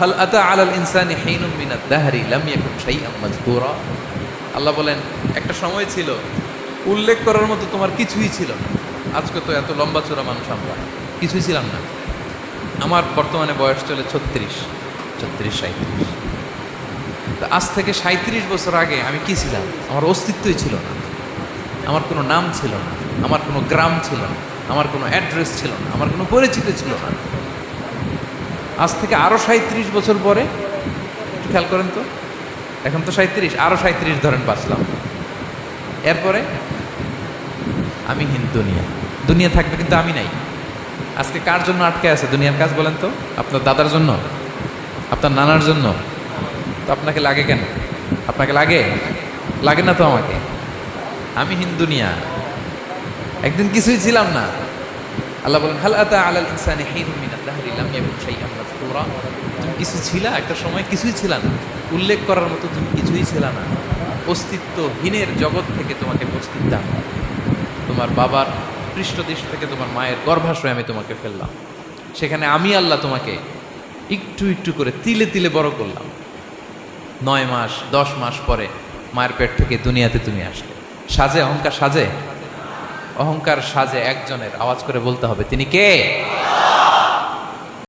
হাল আতা আলাল ইনসানি হিনুম মিনাদ দাহরি লাম ইয়াকুন শাইআম আল্লাহ বলেন, একটা সময় ছিল, উল্লেখ করার মতো তোমার কিছুই ছিল আজকে তো এত লম্বা চূড়া মানুষ আমরা, কিছুই ছিলাম না। আমার বর্তমানে বয়স চলে ছত্রিশ ছত্রিশ সাঁত্রিশ তো আজ থেকে সাঁত্রিশ বছর আগে আমি কি ছিলাম? আমার অস্তিত্বই ছিল না। আমার কোনো নাম ছিল না। আমার কোনো গ্রাম ছিল না। আমার কোনো অ্যাড্রেস ছিল না। আমার কোনো পরিচিত ছিল না। আজ থেকে আরও সাঁত্রিশ বছর পরে, একটু খেয়াল করেন তো, এখন তো সাঁত্রিশ আরও সাঁত্রিশ ধরেন বাঁচলাম। এরপরে, আমি হিন দুনিয়া। দুনিয়া থাকবে কিন্তু আমি নাই। আজকে কার জন্য আটকে আছে দুনিয়ার কাজ বলেন তো? আপনার দাদার জন্য? আপনার নানার জন্য? তো আপনাকে লাগে কেন? আপনাকে লাগে? লাগে না তো আমাকে? আমি হিন্দুনিয়া একদিন কিছুই ছিলাম না। আল্লাহ বলেন, হাল আতা আলাল ইনসানি হিনুম মিন আদ-দাহরি লাম ইয়াকুন তুমি কিছু ছিলা একটা সময়, কিছুই ছিল না। উল্লেখ করার মতো তুমি কিছুই ছিল না। অস্তিত্বহীনের জগৎ থেকে তোমাকে বস্তিত দান তোমার বাবার পৃষ্ঠদেশ থেকে তোমার মায়ের গর্ভাশয় আমি তোমাকে ফেললাম। সেখানে আমি আল্লাহ তোমাকে একটু একটু করে তিলে তিলে বড় করলাম। নয় মাস, দশ মাস পরে মায়ের পেট থেকে দুনিয়াতে তুমি আসলে। সাজে, অহংকার সাজে? অহংকার সাজে একজনের আওয়াজ করে বলতে হবে তিনি কে?